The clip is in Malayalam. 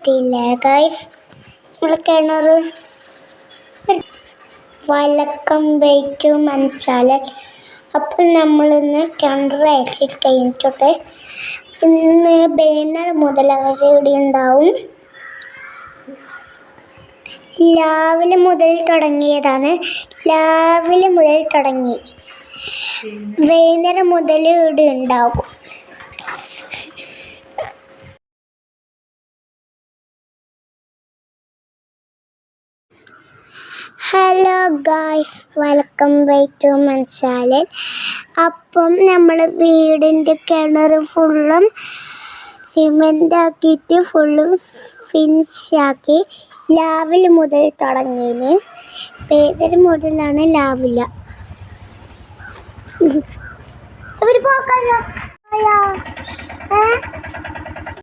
എത്തിയില്ല ഗൈസ് നമ്മൾ കിണർ വലക്കം വെയിറ്റ് മനസ്സാൽ അപ്പോൾ നമ്മളിന്ന് കിണർ അയച്ചിട്ട് കഴിഞ്ഞിട്ടൊക്കെ ഇന്ന് ബേനർ മുതൽ അവരുടെ ഉണ്ടാവും. രാവിലെ മുതൽ തുടങ്ങിയതാണ്. രാവിലെ മുതൽ തുടങ്ങി. വൈകുന്നേരം മുതൽ ഇവിടെ ഉണ്ടാവും. Hello guys welcome back to മൻസാലൻ അപ്പം നമ്മൾ വീടിന്റെ കിണർ ഫുള്ളും സിമെന്റ് ആക്കിയിട്ട് ഫുള്ളും ഫിനിഷാക്കി ലാവിൽ മുതൽ തുടങ്ങിയതിന് പേതൽ മുതലാണ് ലാവില അവർ പോക്കാലോ